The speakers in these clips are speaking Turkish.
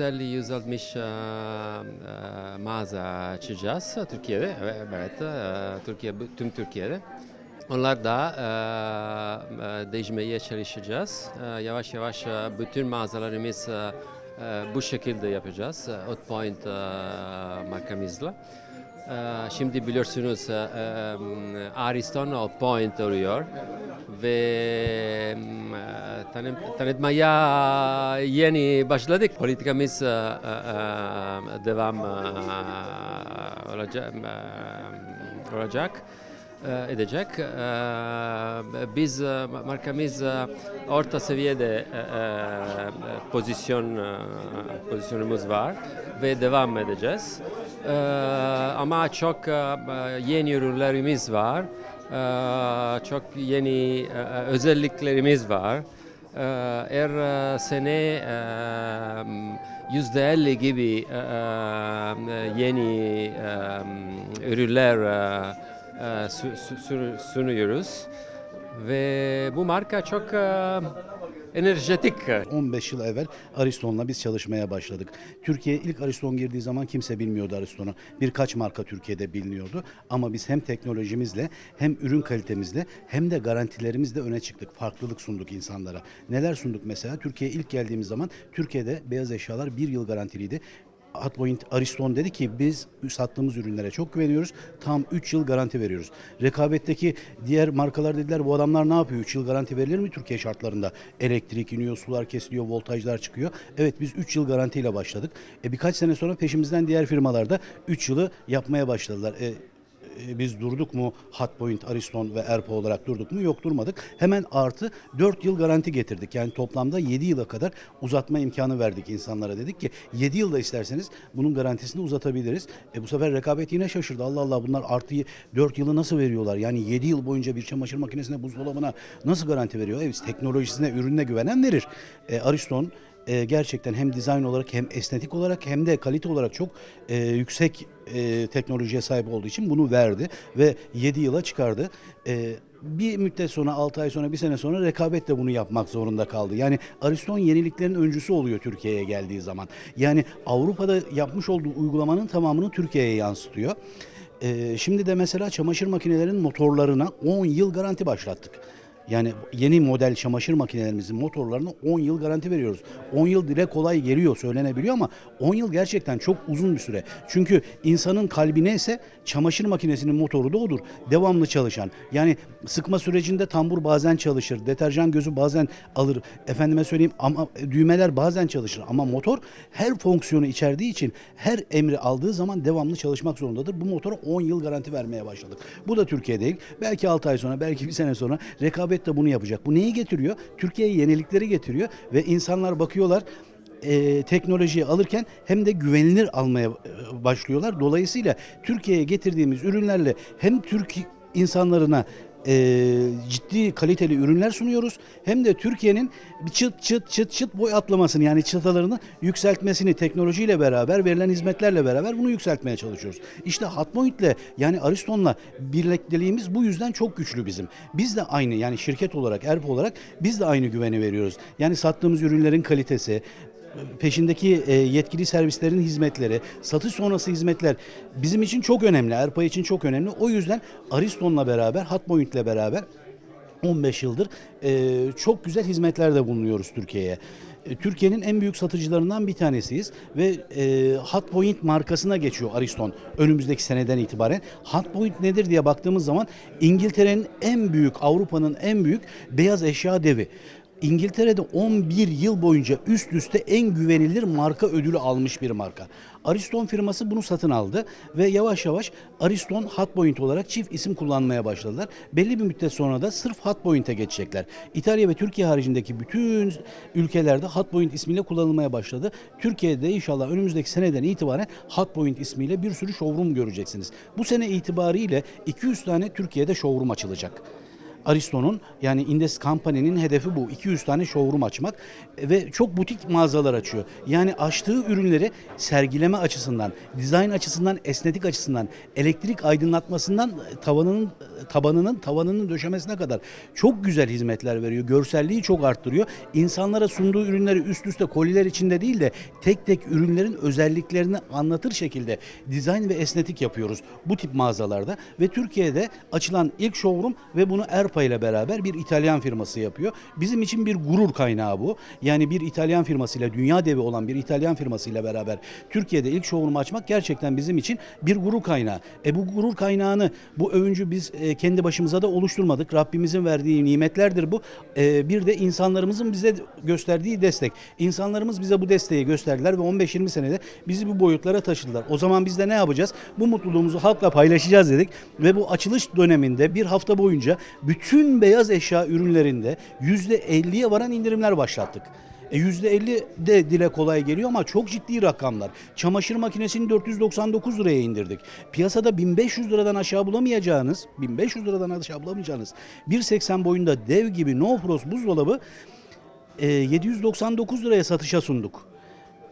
150-160 e, mağaza açacağız Türkiye'de. Evet, e, Türkiye, tüm Türkiye'de. Onlar da e, değişmeye çalışacağız. E, yavaş yavaş bütün mağazalarımız e, bu şekilde yapacağız. E, Hot Point e, markamızla. E, şimdi biliyorsunuz e, Ariston Hot Point oluyor ve tanı- tanıtmaya yeni başladık. Politikamız devam olacak. olacak edecek. Biz markamız orta seviyede pozisyon pozisyonumuz var ve devam edeceğiz. Ama çok yeni ürünlerimiz var. Ee, çok yeni e, özelliklerimiz var. Ee, Her e, sene e, yüzde elli gibi e, e, yeni e, ürünler e, e, su- su- su- sunuyoruz ve bu marka çok e, enerjetik. 15 yıl evvel Ariston'la biz çalışmaya başladık. Türkiye'ye ilk Ariston girdiği zaman kimse bilmiyordu Ariston'u. Birkaç marka Türkiye'de biliniyordu ama biz hem teknolojimizle hem ürün kalitemizle hem de garantilerimizle öne çıktık. Farklılık sunduk insanlara. Neler sunduk mesela? Türkiye'ye ilk geldiğimiz zaman Türkiye'de beyaz eşyalar bir yıl garantiliydi. Hotpoint Ariston dedi ki biz sattığımız ürünlere çok güveniyoruz. Tam 3 yıl garanti veriyoruz. Rekabetteki diğer markalar dediler bu adamlar ne yapıyor? 3 yıl garanti verilir mi Türkiye şartlarında? Elektrik iniyor, sular kesiliyor, voltajlar çıkıyor. Evet biz 3 yıl garantiyle başladık. E, birkaç sene sonra peşimizden diğer firmalar da 3 yılı yapmaya başladılar. E, biz durduk mu Hotpoint, Ariston ve Erpo olarak durduk mu? Yok durmadık. Hemen artı 4 yıl garanti getirdik. Yani toplamda 7 yıla kadar uzatma imkanı verdik insanlara. Dedik ki 7 yılda isterseniz bunun garantisini uzatabiliriz. E bu sefer rekabet yine şaşırdı. Allah Allah bunlar artı 4 yılı nasıl veriyorlar? Yani 7 yıl boyunca bir çamaşır makinesine, buzdolabına nasıl garanti veriyor? Evet teknolojisine, ürününe güvenen verir. E, Ariston e, gerçekten hem dizayn olarak hem estetik olarak hem de kalite olarak çok e, yüksek e, teknolojiye sahip olduğu için bunu verdi ve 7 yıla çıkardı. E, bir müddet sonra 6 ay sonra bir sene sonra rekabet de bunu yapmak zorunda kaldı. Yani Ariston yeniliklerin öncüsü oluyor Türkiye'ye geldiği zaman. Yani Avrupa'da yapmış olduğu uygulamanın tamamını Türkiye'ye yansıtıyor. E, şimdi de mesela çamaşır makinelerinin motorlarına 10 yıl garanti başlattık. Yani yeni model çamaşır makinelerimizin motorlarına 10 yıl garanti veriyoruz. 10 yıl dile kolay geliyor söylenebiliyor ama 10 yıl gerçekten çok uzun bir süre. Çünkü insanın kalbi neyse çamaşır makinesinin motoru da odur. Devamlı çalışan. Yani sıkma sürecinde tambur bazen çalışır. Deterjan gözü bazen alır. Efendime söyleyeyim ama düğmeler bazen çalışır. Ama motor her fonksiyonu içerdiği için her emri aldığı zaman devamlı çalışmak zorundadır. Bu motora 10 yıl garanti vermeye başladık. Bu da Türkiye değil. Belki 6 ay sonra, belki bir sene sonra rekabet de bunu yapacak. Bu neyi getiriyor? Türkiye'ye yenilikleri getiriyor ve insanlar bakıyorlar e, teknolojiyi alırken hem de güvenilir almaya e, başlıyorlar. Dolayısıyla Türkiye'ye getirdiğimiz ürünlerle hem Türk insanlarına e, ciddi kaliteli ürünler sunuyoruz. Hem de Türkiye'nin çıt çıt çıt çıt boy atlamasını yani çıtalarını yükseltmesini teknolojiyle beraber verilen hizmetlerle beraber bunu yükseltmeye çalışıyoruz. İşte Hotpoint'le yani Ariston'la birlikteliğimiz bu yüzden çok güçlü bizim. Biz de aynı yani şirket olarak, ERP olarak biz de aynı güveni veriyoruz. Yani sattığımız ürünlerin kalitesi, peşindeki e, yetkili servislerin hizmetleri, satış sonrası hizmetler bizim için çok önemli. Erpa için çok önemli. O yüzden Ariston'la beraber, Hotpoint'le beraber 15 yıldır e, çok güzel hizmetlerde bulunuyoruz Türkiye'ye. E, Türkiye'nin en büyük satıcılarından bir tanesiyiz ve e, Hotpoint markasına geçiyor Ariston önümüzdeki seneden itibaren. Hotpoint nedir diye baktığımız zaman İngiltere'nin en büyük, Avrupa'nın en büyük beyaz eşya devi. İngiltere'de 11 yıl boyunca üst üste en güvenilir marka ödülü almış bir marka. Ariston firması bunu satın aldı ve yavaş yavaş Ariston Hotpoint olarak çift isim kullanmaya başladılar. Belli bir müddet sonra da sırf Hotpoint'e geçecekler. İtalya ve Türkiye haricindeki bütün ülkelerde Hotpoint ismiyle kullanılmaya başladı. Türkiye'de inşallah önümüzdeki seneden itibaren Hotpoint ismiyle bir sürü showroom göreceksiniz. Bu sene itibariyle 200 tane Türkiye'de showroom açılacak. Aristo'nun yani Indes Company'nin hedefi bu. 200 tane showroom açmak ve çok butik mağazalar açıyor. Yani açtığı ürünleri sergileme açısından, dizayn açısından, esnetik açısından, elektrik aydınlatmasından tavanının tabanının tavanının döşemesine kadar çok güzel hizmetler veriyor. Görselliği çok arttırıyor. İnsanlara sunduğu ürünleri üst üste koliler içinde değil de tek tek ürünlerin özelliklerini anlatır şekilde dizayn ve esnetik yapıyoruz bu tip mağazalarda ve Türkiye'de açılan ilk showroom ve bunu Erpa ile beraber bir İtalyan firması yapıyor. Bizim için bir gurur kaynağı bu. Yani bir İtalyan firmasıyla dünya devi olan bir İtalyan firmasıyla beraber Türkiye'de ilk showroom açmak gerçekten bizim için bir gurur kaynağı. E bu gurur kaynağını bu övüncü biz e, kendi başımıza da oluşturmadık. Rabbimizin verdiği nimetlerdir bu. E, bir de insanlarımızın bize gösterdiği destek. İnsanlarımız bize bu desteği gösterdiler ve 15-20 senede bizi bu boyutlara taşıdılar. O zaman biz de ne yapacağız? Bu mutluluğumuzu halkla paylaşacağız dedik ve bu açılış döneminde bir hafta boyunca bütün beyaz eşya ürünlerinde %50'ye varan indirimler başlattık. E %50 de dile kolay geliyor ama çok ciddi rakamlar. Çamaşır makinesini 499 liraya indirdik. Piyasada 1500 liradan aşağı bulamayacağınız, 1500 liradan aşağı bulamayacağınız 1.80 boyunda dev gibi No Frost buzdolabı e, 799 liraya satışa sunduk.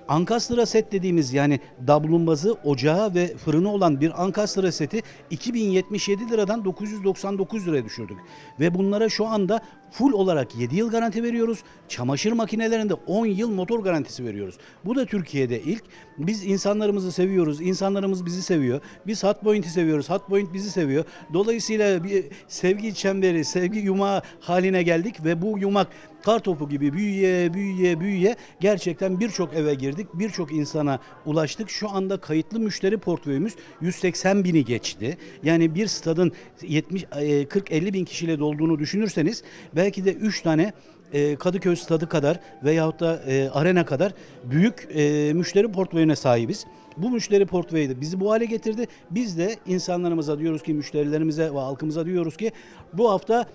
Ankastra set dediğimiz yani dablumbazı, ocağı ve fırını olan bir Ankastra seti 2077 liradan 999 liraya düşürdük. Ve bunlara şu anda full olarak 7 yıl garanti veriyoruz. Çamaşır makinelerinde 10 yıl motor garantisi veriyoruz. Bu da Türkiye'de ilk. Biz insanlarımızı seviyoruz. insanlarımız bizi seviyor. Biz Hotpoint'i seviyoruz. Hotpoint bizi seviyor. Dolayısıyla bir sevgi çemberi, sevgi yumağı haline geldik ve bu yumak kar topu gibi büyüye büyüye büyüye gerçekten birçok eve girdik. Birçok insana ulaştık. Şu anda kayıtlı müşteri portföyümüz 180 bini geçti. Yani bir stadın 70 40-50 bin kişiyle dolduğunu düşünürseniz belki de 3 tane e, Kadıköy stadı kadar veyahut da e, arena kadar büyük e, müşteri portföyüne sahibiz. Bu müşteri portföyü de bizi bu hale getirdi. Biz de insanlarımıza diyoruz ki müşterilerimize ve halkımıza diyoruz ki bu hafta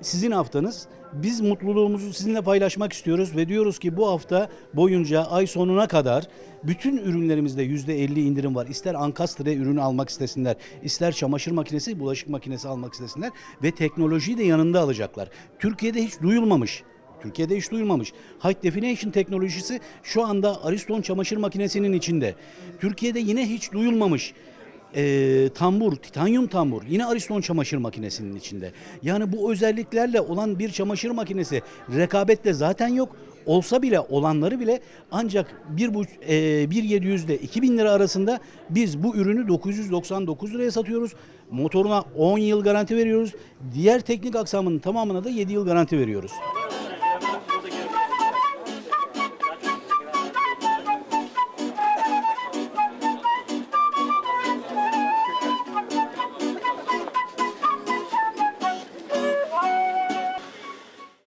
sizin haftanız. Biz mutluluğumuzu sizinle paylaşmak istiyoruz ve diyoruz ki bu hafta boyunca ay sonuna kadar bütün ürünlerimizde %50 indirim var. İster Ankastre ürünü almak istesinler, ister çamaşır makinesi, bulaşık makinesi almak istesinler ve teknolojiyi de yanında alacaklar. Türkiye'de hiç duyulmamış. Türkiye'de hiç duyulmamış. High Definition teknolojisi şu anda Ariston çamaşır makinesinin içinde. Türkiye'de yine hiç duyulmamış e, tambur, titanyum tambur yine Ariston çamaşır makinesinin içinde. Yani bu özelliklerle olan bir çamaşır makinesi rekabette zaten yok. Olsa bile olanları bile ancak bir bu e, 1700 ile 2000 lira arasında biz bu ürünü 999 liraya satıyoruz. Motoruna 10 yıl garanti veriyoruz. Diğer teknik aksamının tamamına da 7 yıl garanti veriyoruz.